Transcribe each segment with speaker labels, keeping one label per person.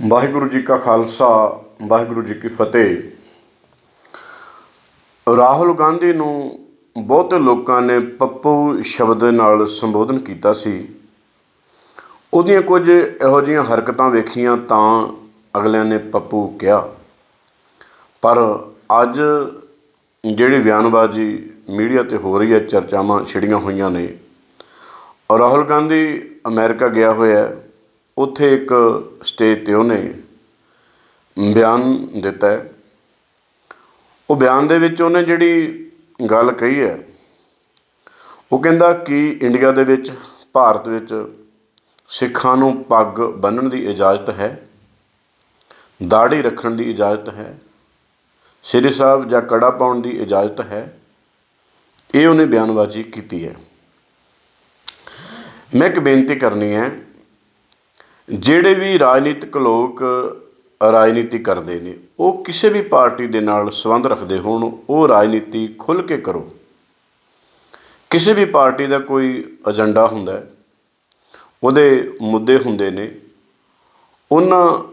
Speaker 1: ਵਾਹਿਗੁਰੂ ਜੀ ਕਾ ਖਾਲਸਾ, ਵਾਹਿਗੁਰੂ ਜੀ ਕੀ ਫਤਿਹ। ਰਾਹੁਲ ਗਾਂਧੀ ਨੂੰ ਬਹੁਤੇ ਲੋਕਾਂ ਨੇ ਪੱਪੂ ਸ਼ਬਦ ਨਾਲ ਸੰਬੋਧਨ ਕੀਤਾ ਸੀ। ਉਹਦੀਆਂ ਕੁਝ ਇਹੋ ਜਿਹੀਆਂ ਹਰਕਤਾਂ ਵੇਖੀਆਂ ਤਾਂ ਅਗਲਿਆਂ ਨੇ ਪੱਪੂ ਕਿਹਾ, ਪਰ ਅੱਜ ਜਿਹੜੀ ਬਿਆਨਬਾਜ਼ੀ ਮੀਡੀਆ ਤੇ ਹੋ ਰਹੀ ਹੈ, ਚਰਚਾਵਾਂ ਛਿੜੀਆਂ ਹੋਈਆਂ ਨੇ। ਰਾਹੁਲ ਗਾਂਧੀ ਅਮਰੀਕਾ ਗਿਆ ਹੋਇਆ ਹੈ। ਉੱਥੇ ਇੱਕ ਸਟੇਜ ਤੇ ਉਹਨੇ ਬਿਆਨ ਦਿੱਤਾ ਉਹ ਬਿਆਨ ਦੇ ਵਿੱਚ ਉਹਨੇ ਜਿਹੜੀ ਗੱਲ ਕਹੀ ਹੈ, ਉਹ ਕਹਿੰਦਾ ਕਿ ਇੰਡੀਆ ਦੇ ਵਿੱਚ, ਭਾਰਤ ਵਿੱਚ ਸਿੱਖਾਂ ਨੂੰ ਪੱਗ ਬੰਨ੍ਹਣ ਦੀ ਇਜਾਜ਼ਤ ਹੈ ਦਾੜੀ ਰੱਖਣ ਦੀ ਇਜਾਜ਼ਤ ਹੈ, ਸ੍ਰੀ ਸਾਹਿਬ ਜਾਂ ਕੜਾ ਪਾਉਣ ਦੀ ਇਜਾਜ਼ਤ ਹੈ। ਇਹ ਉਹਨੇ ਬਿਆਨਬਾਜ਼ੀ ਕੀਤੀ ਹੈ। ਮੈਂ ਇੱਕ ਬੇਨਤੀ ਕਰਨੀ ਹੈ ਜਿਹੜੇ ਵੀ ਰਾਜਨੀਤਿਕ ਲੋਕ ਰਾਜਨੀਤੀ ਕਰਦੇ ਨੇ, ਉਹ ਕਿਸੇ ਵੀ ਪਾਰਟੀ ਦੇ ਨਾਲ ਸੰਬੰਧ ਰੱਖਦੇ ਹੋਣ, ਉਹ ਰਾਜਨੀਤੀ ਖੁੱਲ੍ਹ ਕੇ ਕਰੋ। ਕਿਸੇ ਵੀ ਪਾਰਟੀ ਦਾ ਕੋਈ ਏਜੰਡਾ ਹੁੰਦਾ ਹੈ, ਉਹਦੇ ਮੁੱਦੇ ਹੁੰਦੇ ਨੇ, ਉਹਨਾਂ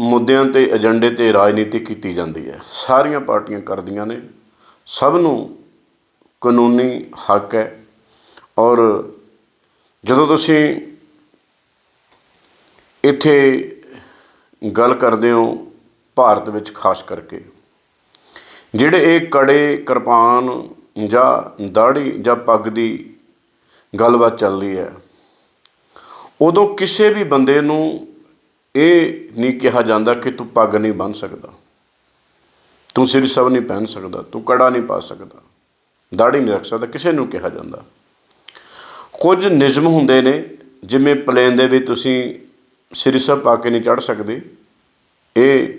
Speaker 1: ਮੁੱਦਿਆਂ ਤੇ ਏਜੰਡੇ ਤੇ ਰਾਜਨੀਤੀ ਕੀਤੀ ਜਾਂਦੀ ਹੈ। ਸਾਰੀਆਂ ਪਾਰਟੀਆਂ ਕਰਦੀਆਂ ਨੇ, ਸਭ ਨੂੰ ਕਾਨੂੰਨੀ ਹੱਕ ਹੈ ਔਰ ਜਦੋਂ ਤੁਸੀਂ ਇੱਥੇ ਗੱਲ ਕਰਦੇ ਹੋ ਭਾਰਤ ਵਿੱਚ ਖਾਸ ਕਰਕੇ, ਜਿਹੜੇ ਇਹ ਕੜੇ, ਕਿਰਪਾਨ ਜਾਂ ਦਾੜੀ ਜਾਂ ਪੱਗ ਦੀ ਗੱਲਬਾਤ ਚੱਲਦੀ ਹੈ, ਉਦੋਂ ਕਿਸੇ ਵੀ ਬੰਦੇ ਨੂੰ ਇਹ ਨਹੀਂ ਕਿਹਾ ਜਾਂਦਾ ਕਿ ਤੂੰ ਪੱਗ ਨਹੀਂ ਬੰਨ੍ਹ ਸਕਦਾ, ਤੂੰ ਸਿਰ ਸਭ ਨਹੀਂ ਪਹਿਨ ਸਕਦਾ, ਤੂੰ ਕੜਾ ਨਹੀਂ ਪਾ ਸਕਦਾ ਦਾੜੀ ਨਹੀਂ ਰੱਖ ਸਕਦਾ, ਕਿਸੇ ਨੂੰ ਕਿਹਾ ਜਾਂਦਾ। ਕੁਝ ਨਿਯਮ ਹੁੰਦੇ ਨੇ, ਜਿਵੇਂ ਪਲੇਨ ਦੇ ਵਿੱਚ ਤੁਸੀਂ ਸ੍ਰੀ ਸਾਹਿਬ ਪਾ ਕੇ ਨਹੀਂ ਚੜ੍ਹ ਸਕਦੇ। ਇਹ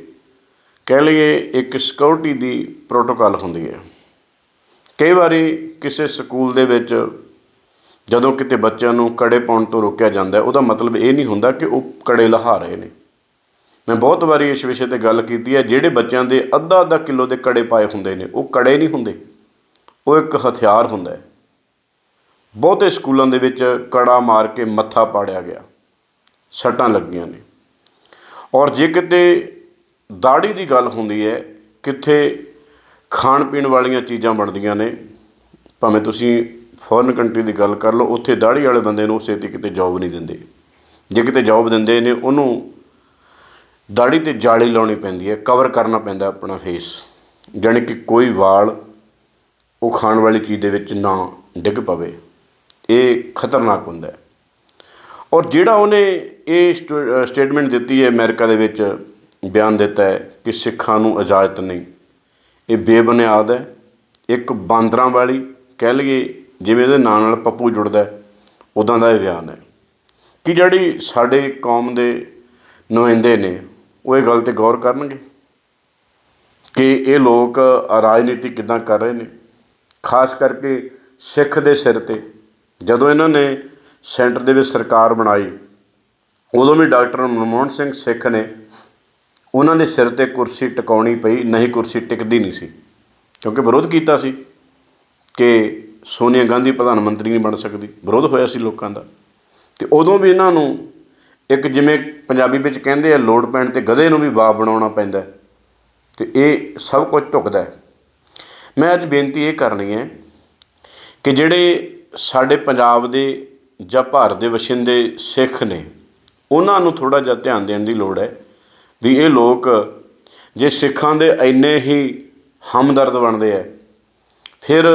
Speaker 1: ਕਹਿ ਲਈਏ ਇੱਕ ਸਿਕਿਉਰਿਟੀ ਦੀ ਪ੍ਰੋਟੋਕਾਲ ਹੁੰਦੀ ਹੈ। ਕਈ ਵਾਰੀ ਕਿਸੇ ਸਕੂਲ ਦੇ ਵਿੱਚ ਜਦੋਂ ਕਿਤੇ ਬੱਚਿਆਂ ਨੂੰ ਕੜੇ ਪਾਉਣ ਤੋਂ ਰੋਕਿਆ ਜਾਂਦਾ ਉਹਦਾ ਮਤਲਬ ਇਹ ਨਹੀਂ ਹੁੰਦਾ ਕਿ ਉਹ ਕੜੇ ਲਹਾ ਰਹੇ ਨੇ। ਮੈਂ ਬਹੁਤ ਵਾਰੀ ਇਸ ਵਿਸ਼ੇ ਤੇ ਗੱਲ ਕੀਤੀ ਹੈ, ਜਿਹੜੇ ਬੱਚਿਆਂ ਦੇ ਅੱਧਾ ਅੱਧਾ ਕਿਲੋ ਦੇ ਕੜੇ ਪਾਏ ਹੁੰਦੇ ਨੇ, ਉਹ ਕੜੇ ਨਹੀਂ ਹੁੰਦੇ। ਉਹ ਇੱਕ ਹਥਿਆਰ ਹੁੰਦਾ ਹੈ। ਬਹੁਤੇ ਸਕੂਲਾਂ ਦੇ ਵਿੱਚ ਕੜਾ ਮਾਰ ਕੇ ਮੱਥਾ ਪਾੜਿਆ ਗਿਆ। ਸੱਟਾਂ ਲੱਗੀਆਂ ਨੇ। ਔਰ ਜੇ ਕਿਤੇ ਦਾੜੀ ਦੀ ਗੱਲ ਹੁੰਦੀ ਹੈ, ਕਿੱਥੇ ਖਾਣ ਪੀਣ ਵਾਲੀਆਂ ਚੀਜ਼ਾਂ ਬਣਦੀਆਂ ਨੇ, ਭਾਵੇਂ ਤੁਸੀਂ ਫੋਰਨ ਕੰਟਰੀ ਦੀ ਗੱਲ ਕਰ ਲਓ, ਉੱਥੇ ਦਾੜੀ ਵਾਲੇ ਬੰਦੇ ਨੂੰ ਛੇਤੀ ਕਿਤੇ ਜੌਬ ਨਹੀਂ ਦਿੰਦੇ। ਜੇ ਕਿਤੇ ਜੌਬ ਦਿੰਦੇ ਨੇ, ਉਹਨੂੰ ਦਾੜੀ ਤੇ ਜਾਲੀ ਲਾਉਣੀ ਪੈਂਦੀ ਹੈ ਕਵਰ ਕਰਨਾ ਪੈਂਦਾ ਆਪਣਾ ਫੇਸ ਜਾਣੀ ਕਿ ਕੋਈ ਵਾਲ ਉਹ ਖਾਣ ਵਾਲੀ ਚੀਜ਼ ਦੇ ਵਿੱਚ ਨਾ ਡਿੱਗ ਪਵੇ। ਇਹ ਖਤਰਨਾਕ ਹੁੰਦਾ ਹੈ। ਔਰ ਜਿਹੜਾ ਉਹਨੇ ਇਹ ਸਟੇਟਮੈਂਟ ਦਿੱਤੀ ਹੈ ਅਮੈਰੀਕਾ ਦੇ ਵਿੱਚ, ਬਿਆਨ ਦਿੱਤਾ ਹੈ ਕਿ ਸਿੱਖਾਂ ਨੂੰ ਇਜਾਜ਼ਤ ਨਹੀਂ। ਇਹ ਬੇਬੁਨਿਆਦ ਹੈ। ਇੱਕ ਬਾਂਦਰਾਂ ਵਾਲੀ, ਕਹਿ ਲਈਏ ਜਿਵੇਂ ਇਹਦੇ ਨਾਂ ਨਾਲ ਪੱਪੂ ਜੁੜਦਾ ਉਦਾਂ ਦਾ ਇਹ ਬਿਆਨ ਹੈ। ਕਿ ਜਿਹੜੀ ਸਾਡੇ ਕੌਮ ਦੇ ਨੁਮਾਇੰਦੇ ਨੇ, ਉਹ ਇਹ ਗੱਲ ਤੇ ਗੌਰ ਕਰਨਗੇ ਕਿ ਇਹ ਲੋਕ ਰਾਜਨੀਤੀ ਕਿੱਦਾਂ ਕਰ ਰਹੇ ਨੇ। ਖਾਸ ਕਰਕੇ ਸਿੱਖ ਦੇ ਸਿਰ ਤੇ, ਜਦੋਂ ਇਹਨਾਂ ਨੇ ਸੈਂਟਰ ਦੇ ਵਿੱਚ ਸਰਕਾਰ ਬਣਾਈ। ਉਦੋਂ ਵੀ ਡਾਕਟਰ ਮਨਮੋਹਨ ਸਿੰਘ ਸਿੱਖ ਨੇ ਉਹਨਾਂ ਦੇ ਸਿਰ ਤੇ ਕੁਰਸੀ ਟਿਕਾਉਣੀ ਪਈ, ਨਹੀਂ ਕੁਰਸੀ ਟਿਕਦੀ ਨਹੀਂ ਸੀ। ਕਿਉਂਕਿ ਵਿਰੋਧ ਕੀਤਾ ਸੀ ਕਿ ਸੋਨੀਆ ਗਾਂਧੀ ਪ੍ਰਧਾਨ ਮੰਤਰੀ ਨਹੀਂ ਬਣ ਸਕਦੀ। ਵਿਰੋਧ ਹੋਇਆ ਸੀ ਲੋਕਾਂ ਦਾ। ਤੇ ਉਦੋਂ ਵੀ ਇਹਨਾਂ ਨੂੰ ਇੱਕ ਜਿਵੇਂ ਪੰਜਾਬੀ ਵਿੱਚ ਕਹਿੰਦੇ ਆ, ਲੋੜ ਪੈਣ ਤੇ ਗਧੇ ਨੂੰ ਵੀ ਬਾਪ ਬਣਾਉਣਾ ਪੈਂਦਾ ਤੇ ਇਹ ਸਭ ਕੁਝ ਢੁਕਦਾ ਮੈਂ ਅੱਜ ਬੇਨਤੀ ਇਹ ਕਰਨੀ ਹੈ ਕਿ ਜਿਹੜੇ ਸਾਡੇ ਪੰਜਾਬ ਦੇ ਜਾਂ ਭਾਰਤ ਦੇ ਵਸਿੰਦੇ ਸਿੱਖ ਨੇ, ਉਹਨਾਂ ਨੂੰ ਥੋੜ੍ਹਾ ਜਿਹਾ ਧਿਆਨ ਦੇਣ ਦੀ ਲੋੜ ਹੈ ਵੀ ਇਹ ਲੋਕ ਜੇ ਸਿੱਖਾਂ ਦੇ ਇੰਨੇ ਹੀ ਹਮਦਰਦ ਬਣਦੇ ਆ ਫਿਰ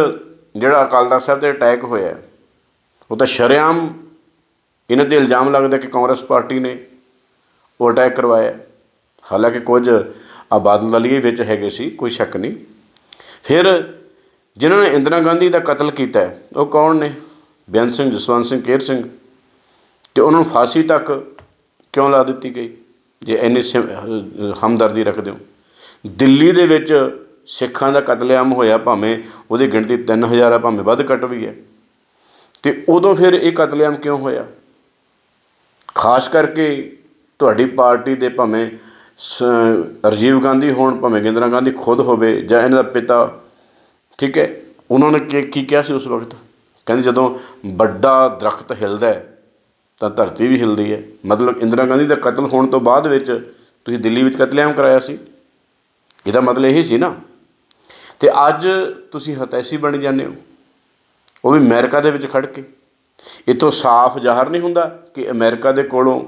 Speaker 1: ਜਿਹੜਾ ਅਕਾਲ ਤਖਤ ਸਾਹਿਬ ਤੇ ਅਟੈਕ ਹੋਇਆ, ਉਹ ਤਾਂ ਸ਼ਰੇਆਮ ਇਹਨਾਂ ਤੇ ਇਲਜ਼ਾਮ ਲੱਗਦਾ ਕਿ ਕਾਂਗਰਸ ਪਾਰਟੀ ਨੇ ਉਹ ਅਟੈਕ ਕਰਵਾਇਆ। ਹਾਲਾਂਕਿ ਕੁਝ ਆ ਬਾਦਲ ਦਲੀਏ ਵਿੱਚ ਹੈਗੇ ਸੀ, ਕੋਈ ਸ਼ੱਕ ਨਹੀਂ। ਫਿਰ ਜਿਨ੍ਹਾਂ ਨੇ ਇੰਦਰਾ ਗਾਂਧੀ ਦਾ ਕਤਲ ਕੀਤਾ, ਉਹ ਕੌਣ ਨੇ? ਬੇਅੰਤ ਸਿੰਘ, ਜਸਵੰਤ ਸਿੰਘ, ਕੇਰ ਸਿੰਘ, ਤੇ ਉਹਨਾਂ ਨੂੰ ਫਾਂਸੀ ਤੱਕ ਕਿਉਂ ਲਾ ਦਿੱਤੀ ਗਈ? ਜੇ ਇੰਨੀ ਹਮਦਰਦੀ ਰੱਖਦੇ ਹੋ। ਦਿੱਲੀ ਦੇ ਵਿੱਚ ਸਿੱਖਾਂ ਦਾ ਕਤਲੇਆਮ ਹੋਇਆ ਭਾਵੇਂ ਉਹਦੀ ਗਿਣਤੀ 3000 ਆ ਭਾਵੇਂ ਵੱਧ ਘੱਟ ਵੀ ਹੈ। ਤੇ ਉਦੋਂ ਫਿਰ ਇਹ ਕਤਲੇਆਮ ਕਿਉਂ ਹੋਇਆ? ਖਾਸ ਕਰਕੇ ਤੁਹਾਡੀ ਪਾਰਟੀ ਦੇ ਭਾਵੇਂ ਰਾਜੀਵ ਗਾਂਧੀ ਹੋਣ, ਭਾਵੇਂ ਇੰਦਰਾ ਗਾਂਧੀ ਖੁਦ ਹੋਵੇ ਜਾਂ ਇਹਨਾਂ ਦਾ ਪਿਤਾ, ਠੀਕ ਹੈ? ਉਹਨਾਂ ਨੇ ਕੀ ਕੀ ਕਿਹਾ ਸੀ ਉਸ ਵਕਤ? ਕਹਿੰਦੇ ਜਦੋਂ ਵੱਡਾ ਦਰਖਤ ਹਿਲਦਾ ਤਾਂ ਧਰਤੀ ਵੀ ਹਿਲਦੀ ਹੈ। ਮਤਲਬ ਇੰਦਰਾ ਗਾਂਧੀ ਦਾ ਕਤਲ ਹੋਣ ਤੋਂ ਬਾਅਦ ਵਿੱਚ ਤੁਸੀਂ ਦਿੱਲੀ ਵਿੱਚ ਕਤਲੇਆਮ ਕਰਾਇਆ ਸੀ। ਇਹਦਾ ਮਤਲਬ ਇਹੀ ਸੀ ਨਾ। ਤੇ ਅੱਜ ਤੁਸੀਂ ਹਤੈਸ਼ੀ ਬਣ ਜਾਂਦੇ ਹੋ। ਉਹ ਵੀ ਅਮਰੀਕਾ ਦੇ ਵਿੱਚ ਖੜ ਕੇ। ਇਤੋਂ ਸਾਫ਼ ਜ਼ਾਹਰ ਨਹੀਂ ਹੁੰਦਾ ਕਿ ਅਮਰੀਕਾ ਦੇ ਕੋਲੋਂ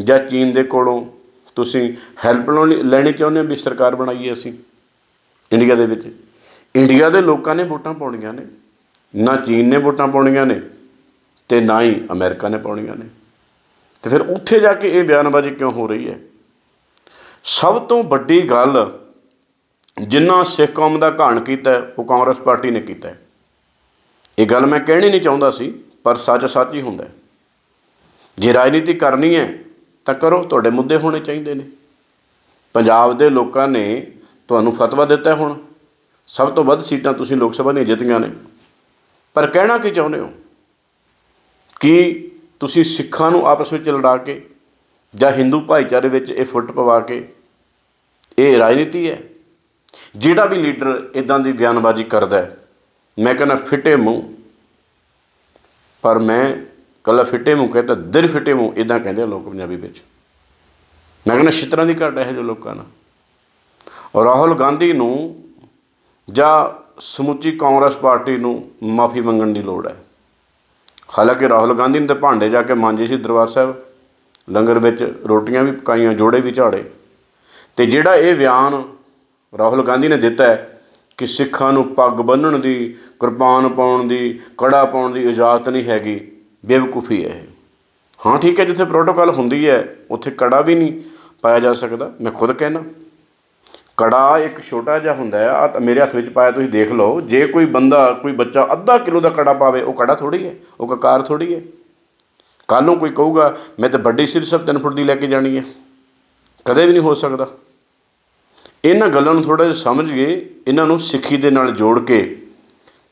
Speaker 1: ਜਾਂ ਚੀਨ ਦੇ ਕੋਲੋਂ ਤੁਸੀਂ ਹੈਲਪ ਲੈਣੀ ਚਾਹੁੰਦੇ ਹੋ ਵੀ ਸਰਕਾਰ ਬਣਾਈਏ ਅਸੀਂ। ਇੰਡੀਆ ਦੇ ਵਿੱਚ। ਇੰਡੀਆ ਦੇ ਲੋਕਾਂ ਨੇ ਵੋਟਾਂ ਪਾਉਣੀਆਂ ਨੇ। ਨਾ ਚੀਨ ਨੇ ਵੋਟਾਂ ਪਾਉਣੀਆਂ ਨੇ ਅਤੇ ਨਾ ਹੀ ਅਮਰੀਕਾ ਨੇ ਪਾਉਣੀਆਂ ਨੇ। ਅਤੇ ਫਿਰ ਉੱਥੇ ਜਾ ਕੇ ਇਹ ਬਿਆਨਬਾਜ਼ੀ ਕਿਉਂ ਹੋ ਰਹੀ ਹੈ? ਸਭ ਤੋਂ ਵੱਡੀ ਗੱਲ ਜਿੰਨਾ ਸਿੱਖ ਕੌਮ ਦਾ ਘਾਣ ਕੀਤਾ ਉਹ ਕਾਂਗਰਸ ਪਾਰਟੀ ਨੇ ਕੀਤਾ ਇਹ ਗੱਲ ਮੈਂ ਕਹਿਣੀ ਨਹੀਂ ਚਾਹੁੰਦਾ ਸੀ, ਪਰ ਸੱਚ ਸੱਚ ਹੀ ਹੁੰਦਾ ਜੇ ਰਾਜਨੀਤੀ ਕਰਨੀ ਹੈ, ਤਾਂ ਕਰੋ, ਤੁਹਾਡੇ ਮੁੱਦੇ ਹੋਣੇ ਚਾਹੀਦੇ ਨੇ। ਪੰਜਾਬ ਦੇ ਲੋਕਾਂ ਨੇ ਤੁਹਾਨੂੰ ਫਤਵਾ ਦਿੱਤਾ ਹੁਣ। ਸਭ ਤੋਂ ਵੱਧ ਸੀਟਾਂ ਤੁਸੀਂ ਲੋਕ ਸਭਾ ਦੀਆਂ ਜਿੱਤੀਆਂ ਨੇ। ਪਰ ਕਹਿਣਾ ਕੀ ਚਾਹੁੰਦੇ ਹੋ? ਕਿ ਤੁਸੀਂ ਸਿੱਖਾਂ ਨੂੰ ਆਪਸ ਵਿੱਚ ਲੜਾ ਕੇ ਜਾਂ ਹਿੰਦੂ ਭਾਈਚਾਰੇ ਵਿੱਚ ਇਹ ਫੁੱਟ ਪਵਾ ਕੇ ਇਹ ਰਾਜਨੀਤੀ ਹੈ? ਜਿਹੜਾ ਵੀ ਲੀਡਰ ਇਦਾਂ ਦੀ ਬਿਆਨਬਾਜ਼ੀ ਕਰਦਾ ਹੈ, ਮੈਂ ਕਹਿੰਦਾ ਫਿੱਟੇ ਮੂੰਹ। ਪਰ ਮੈਂ ਕੱਲਾ ਫਿੱਟੇ ਮੂੰਹ ਕਹਿੰਦਾ, ਦਿਲ ਫਿੱਟੇ ਮੂੰਹ ਇਦਾਂ ਕਹਿੰਦੇ ਆ ਲੋਕ ਪੰਜਾਬੀ ਵਿੱਚ। ਮੈਂ ਕਹਿੰਦਾ ਛਿੱਤਰਾਂ ਦੀ ਘਾਟ ਹੈ ਜੋ ਲੋਕਾਂ ਨਾਲ। ਰਾਹੁਲ ਗਾਂਧੀ ਨੂੰ ਜਾਂ ਸਮੁੱਚੀ ਕਾਂਗਰਸ ਪਾਰਟੀ ਨੂੰ ਮਾਫੀ ਮੰਗਣ ਦੀ ਲੋੜ ਹੈ। ਹਾਲਾਂਕਿ ਰਾਹੁਲ ਗਾਂਧੀ ਨੇ ਤਾਂ ਭਾਂਡੇ ਜਾ ਕੇ ਮਾਂਜੇ ਸੀ ਦਰਬਾਰ ਸਾਹਿਬ। ਲੰਗਰ ਵਿੱਚ ਰੋਟੀਆਂ ਵੀ ਪਕਾਈਆਂ, ਜੋੜੇ ਵੀ ਝਾੜੇ। ਤੇ ਜਿਹੜਾ ਇਹ ਬਿਆਨ ਰਾਹੁਲ ਗਾਂਧੀ ਨੇ ਦਿੱਤਾ ਹੈ ਕਿ ਸਿੱਖਾਂ ਨੂੰ ਪੱਗ ਬੰਨਣ ਦੀ ਕੁਰਬਾਨ ਪਾਉਣ ਦੀ, ਕੜਾ ਪਾਉਣ ਦੀ ਇਜਾਜ਼ਤ ਨਹੀਂ ਹੈਗੀ, ਬੇਵਕੂਫੀ ਹੈ ਇਹ। ਹਾਂ, ਠੀਕ ਹੈ, ਜਿੱਥੇ ਪ੍ਰੋਟੋਕਾਲ ਹੁੰਦੀ ਹੈ, ਉੱਥੇ ਕੜਾ ਵੀ ਨਹੀਂ ਪਾਇਆ ਜਾ ਸਕਦਾ। ਮੈਂ ਖੁਦ ਕਹਿਣਾ ਕੜਾ ਇੱਕ ਛੋਟਾ ਜਿਹਾ ਹੁੰਦਾ ਹੈ ਆ ਮੇਰੇ ਹੱਥ ਵਿੱਚ ਪਾਇਆ, ਤੁਸੀਂ ਦੇਖ ਲਓ। ਜੇ ਕੋਈ ਬੰਦਾ, ਕੋਈ ਬੱਚਾ ਅੱਧਾ ਕਿਲੋ ਦਾ ਕੜਾ ਪਾਵੇ, ਉਹ ਕੜਾ ਥੋੜੀ ਹੈ, ਉਹ ਕਕਾਰ ਥੋੜੀ ਹੈ। ਕੱਲ ਨੂੰ ਕੋਈ ਕਹੂਗਾ, ਮੈਂ ਤਾਂ ਵੱਡੀ ਸਿਰ ਸਭ 3 ਫੁੱਟ ਦੀ ਲੈ ਕੇ ਜਾਣੀ ਹੈ। ਕਦੇ ਵੀ ਨਹੀਂ ਹੋ ਸਕਦਾ। ਇਹਨਾਂ ਗੱਲਾਂ ਨੂੰ ਥੋੜਾ ਜਿਹਾ ਸਮਝ ਗਏ ਇਹਨਾਂ ਨੂੰ ਸਿੱਖੀ ਦੇ ਨਾਲ ਜੋੜ ਕੇ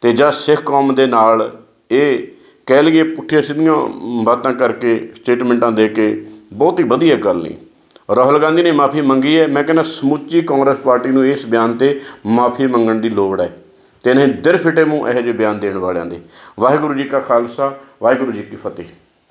Speaker 1: ਤੇ ਜਾਂ ਸਿੱਖ ਕੌਮ ਦੇ ਨਾਲ ਇਹ ਕਹਿ ਲਈਏ ਪੁੱਠੀਆਂ ਸਿੱਧੀਆਂ ਬਾਤਾਂ ਕਰਕੇ, ਸਟੇਟਮੈਂਟਾਂ ਦੇ ਕੇ, ਬਹੁਤ ਹੀ ਵਧੀਆ ਗੱਲ ਨਹੀਂ ਰਾਹੁਲ ਗਾਂਧੀ ਨੇ ਮਾਫੀ ਮੰਗੀ ਹੈ। ਮੈਂ ਕਹਿੰਦਾ ਸਮੁੱਚੀ ਕਾਂਗਰਸ ਪਾਰਟੀ ਨੂੰ ਇਸ ਬਿਆਨ ਤੇ ਮਾਫੀ ਮੰਗਣ ਦੀ ਲੋੜ ਹੈ। ਤੇ ਨਹੀਂ ਦਿਰ ਫਿਟੇ ਮੂੰਹ ਇਹੋ ਜਿਹੇ ਬਿਆਨ ਦੇਣ ਵਾਲਿਆਂ ਦੇ। ਵਾਹਿਗੁਰੂ ਜੀ ਕਾ ਖਾਲਸਾ, ਵਾਹਿਗੁਰੂ ਜੀ ਕੀ ਫਤਿਹ।